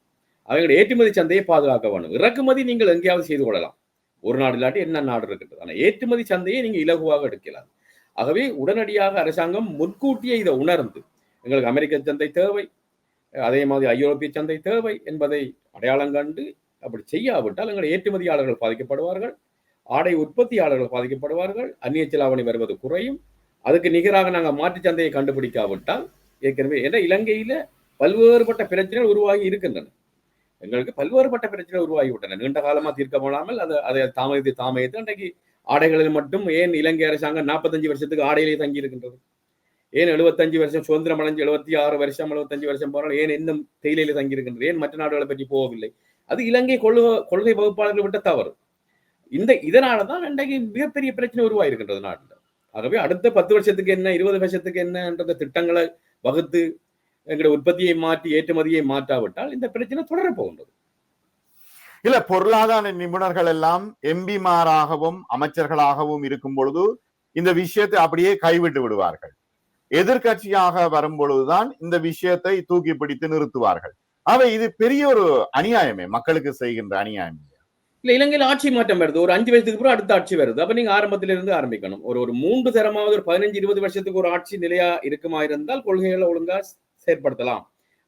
அவங்களுடைய ஏற்றுமதி சந்தையை பாதுகாக்க வேண்டும். இறக்குமதி நீங்கள் எங்கேயாவது செய்து கொள்ளலாம். ஒரு நாடு இல்லாட்டி என்ன நாடு இருக்கின்றது? ஆனால் ஏற்றுமதி சந்தையை நீங்க இலகுவாக எடுக்கலாம். ஆகவே உடனடியாக அரசாங்கம் முன்கூட்டியே இதை உணர்ந்து எங்களுக்கு அமெரிக்க சந்தை தேவை அதே மாதிரி ஐரோப்பிய சந்தை தேவை என்பதை அடையாளம் கண்டு அப்படி செய்யாவிட்டால் எங்கள் ஏற்றுமதியாளர்கள் பாதிக்கப்படுவார்கள் ஆடை உற்பத்தியாளர்கள் பாதிக்கப்படுவார்கள் அந்நிய செலாவணி வருவது குறையும் அதுக்கு நிகராக நாங்கள் மாற்று சந்தையை கண்டுபிடிக்காவிட்டால் ஏற்கனவே ஏன்னா இலங்கையில பல்வேறுபட்ட பிரச்சனைகள் உருவாகி இருக்கின்றன. எங்களுக்கு பல்வேறுபட்ட பிரச்சனைகள் உருவாகி விட்டன நீண்ட காலமாக தீர்க்க முடியாமல் அதை அதை தாமதித்து தாமதித்து அன்றைக்கு ஆடைகளில் மட்டும் ஏன் இலங்கை அரசாங்கம் நாற்பத்தஞ்சு வருஷத்துக்கு ஆடையிலே தங்கி இருக்கின்றது? ஏன் எழுபத்தஞ்சு வருஷம் சுதந்திரம் அடைஞ்சு எழுபத்தி ஆறு வருஷம் எழுபத்தஞ்சு வருஷம் போனால் ஏன் இன்னும் தேயிலையில தங்கி இருக்கின்றது? ஏன் மற்ற நாடுகளை பற்றி போகவில்லை? அது இலங்கை கொள்கை கொள்கை வகுப்பாளர்கள் விட்ட தவறு. இந்த இதனால தான் இன்றைக்கு மிகப்பெரிய பிரச்சனை உருவாயிருக்கின்றது நாட்டில். ஆகவே அடுத்த பத்து வருஷத்துக்கு என்ன இருபது வருஷத்துக்கு என்னன்றத திட்டங்களை வகுத்து எங்களுடைய உற்பத்தியை மாற்றி ஏற்றுமதியை மாற்றாவிட்டால் இந்த பிரச்சனை தொடரப்போகின்றது இல்ல பொருளாதார நிபுணர்கள் எல்லாம் எம்பிமாராகவும் அமைச்சர்களாகவும் இருக்கும் பொழுது இந்த விஷயத்தை அப்படியே கைவிட்டு விடுவார்கள். எதிர்கட்சியாக வரும் பொழுதுதான் இந்த விஷயத்தை தூக்கி பிடித்து நிறுத்துவார்கள். அவை இது பெரிய ஒரு அநியாயமே மக்களுக்கு செய்கின்ற அநியாயம். இல்ல இலங்கையில் ஆட்சி மாற்றம் வருது. ஒரு அஞ்சு வருஷத்துக்கு அப்புறம் அடுத்த ஆட்சி வருது. அப்ப நீங்க ஆரம்பத்தில இருந்து ஆரம்பிக்கணும். ஒரு ஒரு மூன்று தரமாவது ஒரு பதினஞ்சு இருபது வருஷத்துக்கு ஒரு ஆட்சி நிலையா இருக்குமா இருந்தால் கொள்கைகளை ஒழுங்கா செயற்படுத்தலாம்.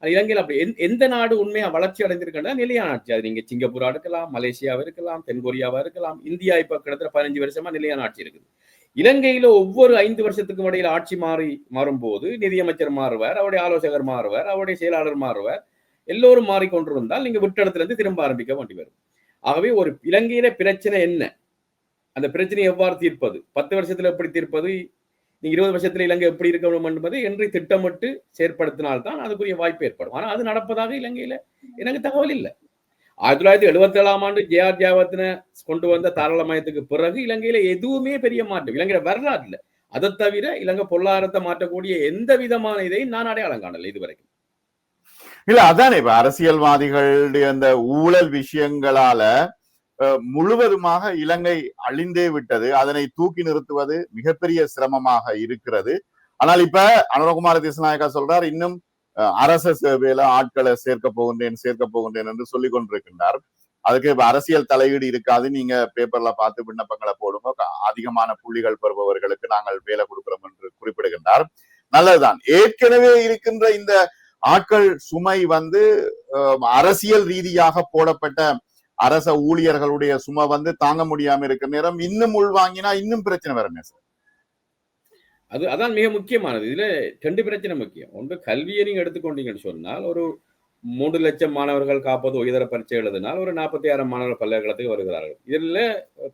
இலங்கையில் அப்படி எந்த- எந்த நாடு உண்மையா வளர்ச்சி அடைந்திருக்கின்ற நிலையான ஆட்சி. அது நீங்க சிங்கப்பூரா இருக்கலாம் மலேசியாவா இருக்கலாம் தென்கொரியாவா இருக்கலாம் இந்தியா இப்ப கிட்டத்தட்ட பதினஞ்சு வருஷமா நிலையான ஆட்சி இருக்குது. இலங்கையில ஒவ்வொரு ஐந்து வருஷத்துக்கும் இடையில ஆட்சி மாறி மாறும்போது நிதியமைச்சர் மாறுவார் அவருடைய ஆலோசகர் மாறுவார் அவருடைய செயலாளர் மாறுவார். எல்லோரும் மாறிக்கொண்டிருந்தால் நீங்க விட்டடத்துல இருந்து திரும்ப ஆரம்பிக்க வேண்டி வரும். ஆகவே ஒரு இலங்கையில பிரச்சனை என்ன? அந்த பிரச்சனையை எவ்வாறு தீர்ப்பது? பத்து வருஷத்துல எப்படி தீர்ப்பது? நீங்க இருபது வருஷத்துல இலங்கை எப்படி இருக்கணும் என்பதை என்று திட்டமிட்டு செயற்படுத்தினால்தான் அதுக்குரிய வாய்ப்பு ஏற்படும். ஆனா அது நடப்பதாக இலங்கையில எனக்கு தகவல் இல்லை. ஆயிரத்தி தொள்ளாயிரத்தி எழுபத்தி ஏழாம் ஆண்டு ஜேஆர் ஆர் கொண்டு வந்த தாராளமயத்துக்கு பிறகு இலங்கையில எதுவுமே பெரிய மாற்றம் இலங்கையில வரலாறு அதை தவிர இலங்கை பொருளாதாரத்தை மாற்றக்கூடிய எந்த விதமான இதையும் நான் அடையாளம் காணல இதுவரைக்கும். இல்ல அதானே இப்ப அரசியல்வாதிகளுடைய அந்த ஊழல் விஷயங்களால முழுவதுமாக இலங்கை அழிந்தே விட்டது. அதனை தூக்கி நிறுத்துவது மிகப்பெரிய சிரமமாக இருக்கிறது. ஆனால் இப்ப அனுரகுமார திசநாயக்கா சொல்றார் இன்னும் அஹ், அரச சேவையில ஆட்களை சேர்க்க போகின்றேன் சேர்க்க போகின்றேன் என்று சொல்லிக் கொண்டிருக்கின்றார். அதுக்கு இப்ப அரசியல் தலையீடு இருக்காது. நீங்க பேப்பர்ல பார்த்து விண்ணப்பங்களை போடுங்க. அதிகமான புள்ளிகள் பெறுபவர்களுக்கு நாங்கள் வேலை கொடுக்கிறோம் என்று குறிப்பிடுகின்றார். நல்லதுதான். ஏற்கனவே இருக்கின்ற இந்த ஆட்கள் சுமை வந்து அரசியல் ரீதியாக போடப்பட்ட அரச ஊழியர்களுடைய சுமை வந்து தாங்க முடியாம இருக்க நேரம் இன்னும் உள்வாங்கினா இன்னும் பிரச்சனை வருமே சார். அது அதான் மிக முக்கியமானது. இதுல ரெண்டு பிரச்சனை முக்கியம். ஒன்று கல்வியை நீங்க எடுத்துக்கொண்டீங்கன்னு சொன்னால் ஒரு மூன்று லட்சம் மாணவர்கள் காப்பது உயர்தர பரீட்சை எழுதினால் ஒரு நாற்பத்தி ஆறு மாணவர்கள் பல்கலைக்கழகத்துக்கு வருகிறார்கள். இதில்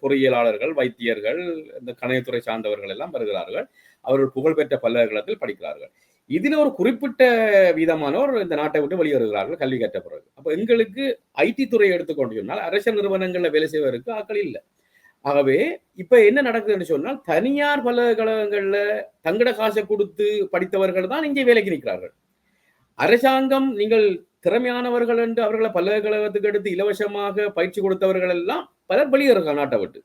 பொறியியலாளர்கள் வைத்தியர்கள் இந்த கணையத்துறை சார்ந்தவர்கள் எல்லாம் வருகிறார்கள். அவர்கள் புகழ்பெற்ற பல்கலைக்கழகத்தில் படிக்கிறார்கள். இதுல ஒரு குறிப்பிட்ட விதமானவர் இந்த நாட்டை விட்டு வெளியேறுகிறார்கள் கல்வி கற்ற பிறகு. அப்போ எங்களுக்கு ஐடி துறையை எடுத்துக்கொண்டு சொன்னால் அரசு நிறுவனங்கள்ல வேலை செய்வதற்கு ஆக்கள் இல்லை. ஆகவே இப்ப என்ன நடக்குதுன்னு சொன்னால் தனியார் பல்கலைக்கழகங்கள்ல தங்கட காசை கொடுத்து படித்தவர்கள் தான் இங்கே வேலைக்கு நிற்கிறார்கள். அரசாங்கம் நீங்கள் திறமையானவர்கள் என்று அவர்களை பல்கலைக்கழகத்துக்கு எடுத்து இலவசமாக பயிற்சி கொடுத்தவர்கள் எல்லாம் பலர் வெளியேறுகிறார் நாட்டை விட்டு.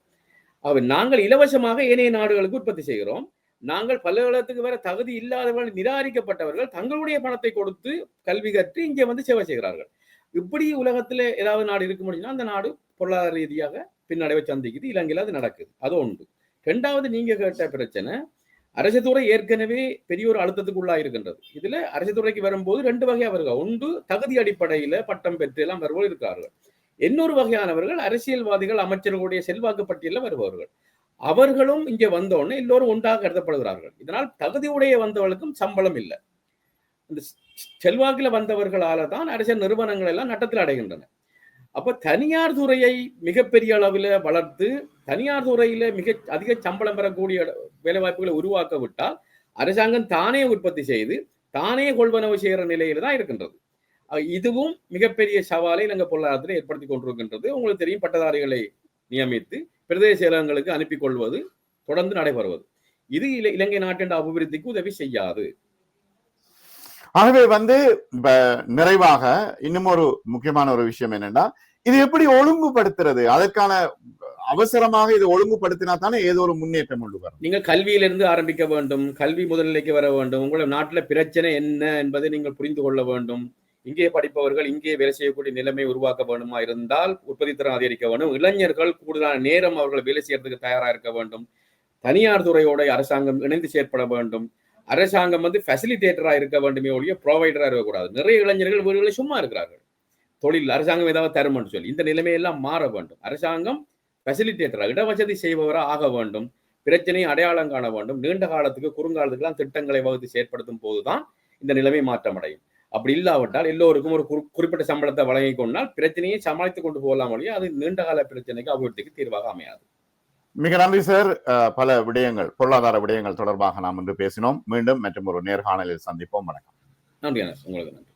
அவை நாங்கள் இலவசமாக ஏனைய நாடுகளுக்கு உற்பத்தி செய்கிறோம். நாங்கள் பல்கலைக்கழகத்துக்கு வேற தகுதி இல்லாதவர்கள் நிராகரிக்கப்பட்டவர்கள் தங்களுடைய பணத்தை கொடுத்து கல்வி கற்று இங்கே வந்து சேவை செய்கிறார்கள். இப்படி உலகத்தில் ஏதாவது நாடு இருக்க முடியும்னா அந்த நாடு பொருளாதார ரீதியாக பின்னடைவை சந்திக்குது இலங்கையில் அது நடக்குது. அது ஒன்று. ரெண்டாவது நீங்க கேட்ட பிரச்சனை அரசு துறை ஏற்கனவே பெரிய ஒரு அழுத்தத்துக்குள்ளா இருக்கின்றது. இதுல அரசு துறைக்கு வரும்போது ரெண்டு வகையா வருக. ஒன்று தகுதி அடிப்படையில பட்டம் பெற்று எல்லாம் வருவோர் இருக்கிறார்கள் இன்னொரு வகையானவர்கள் அரசியல்வாதிகள் அமைச்சர்களுடைய செல்வாக்கு பட்டியலில் வருபவர்கள். அவர்களும் இங்கே வந்தோடனே எல்லோரும் ஒன்றாக கருதப்படுகிறார்கள். இதனால் தகுதியுடைய வந்தவர்களுக்கும் சம்பளம் இல்லை. இந்த செல்வாக்கில் வந்தவர்களால தான் அரசியல் நிறுவனங்கள் எல்லாம் நட்டத்தில் அடைகின்றன. அப்ப தனியார் துறையை மிகப்பெரிய அளவில் வளர்த்து தனியார் துறையில மிக அதிக சம்பளம் பெறக்கூடிய வேலை வாய்ப்புகளை உருவாக்க விட்டால் அரசாங்கம் தானே உற்பத்தி செய்து தானே கொள்வனவு செய்கிற நிலையில தான் இருக்கின்றது. இதுவும் மிகப்பெரிய சவாலை இலங்கை பொருளாதாரத்தில் ஏற்படுத்தி கொண்டிருக்கின்றது. உங்களுக்கு தெரியும் பட்டதாரிகளை நியமித்து பிரதேச செயலகங்களுக்கு அனுப்பி கொள்வது தொடர்ந்து நடைபெறுவது. இது இலங்கை நாட்டின் அபிவிருத்திக்கு உதவி செய்யாது. ஆகவே வந்து நிறைவாக இன்னும் ஒரு முக்கியமான ஒரு விஷயம் என்னன்னா இது எப்படி ஒழுங்குபடுத்துறது? அதற்கான அவசரமாக இது ஒழுங்குபடுத்தினா தானே ஏதோ ஒரு முன்னேற்றம் கொண்டு வரும். நீங்கள் கல்வியிலிருந்து ஆரம்பிக்க வேண்டும் கல்வி முதல்நிலைக்கு வர வேண்டும் உங்களோட நாட்டுல பிரச்சனை என்ன என்பதை நீங்கள் புரிந்து கொள்ள வேண்டும். இங்கே படிப்பவர்கள் இங்கே வேலை செய்யக்கூடிய நிலைமை உருவாக்க வேண்டுமா இருந்தால் உற்பத்தி திறன் அதிகரிக்க வேண்டும். இளைஞர்கள் கூடுதலான நேரம் அவர்கள் வேலை செய்யறதுக்கு தயாராக இருக்க வேண்டும். தனியார் துறையோட அரசாங்கம் இணைந்து செயற்பட வேண்டும். அரசாங்கம் வந்து ஃபெசிலிட்டேட்டராக இருக்க வேண்டுமே ஒழிய ப்ரொவைடராக இருக்கக்கூடாது நிறைய இளைஞர்கள் வீடுகளில் சும்மா இருக்கிறார்கள். தொழில் அரசாங்கம் ஏதாவது தரும்னு சொல்லி இந்த நிலைமையெல்லாம் மாற வேண்டும். அரசாங்கம் ஃபெசிலிட்டேட்டரா இடவசதி செய்பவராக ஆக வேண்டும். பிரச்சனையை அடையாளம் காண வேண்டும். நீண்ட காலத்துக்கு குறுங்காலத்துக்கெல்லாம் திட்டங்களை வகுத்து செயற்படுத்தும் போதுதான் இந்த நிலைமை மாற்றமடையும். அப்படி இல்லாவிட்டால் எல்லோருக்கும் ஒரு குறிப்பிட்ட சம்பளத்தை வழங்கி கொண்டால் பிரச்சனையை சமாளித்துக் கொண்டு போகலாம் ஒழிய அது நீண்ட கால பிரச்சனைக்கு அபிவிருத்திக்கு தீர்வாக அமையாது. மிக நன்றி சார் பல விடயங்கள் பொருளாதார விடயங்கள் தொடர்பாக நாம் இன்று பேசினோம். மீண்டும் மற்றும் ஒரு நேர்காணலில் சந்திப்போம். வணக்கம். நன்றி உங்களுக்கு நன்றி.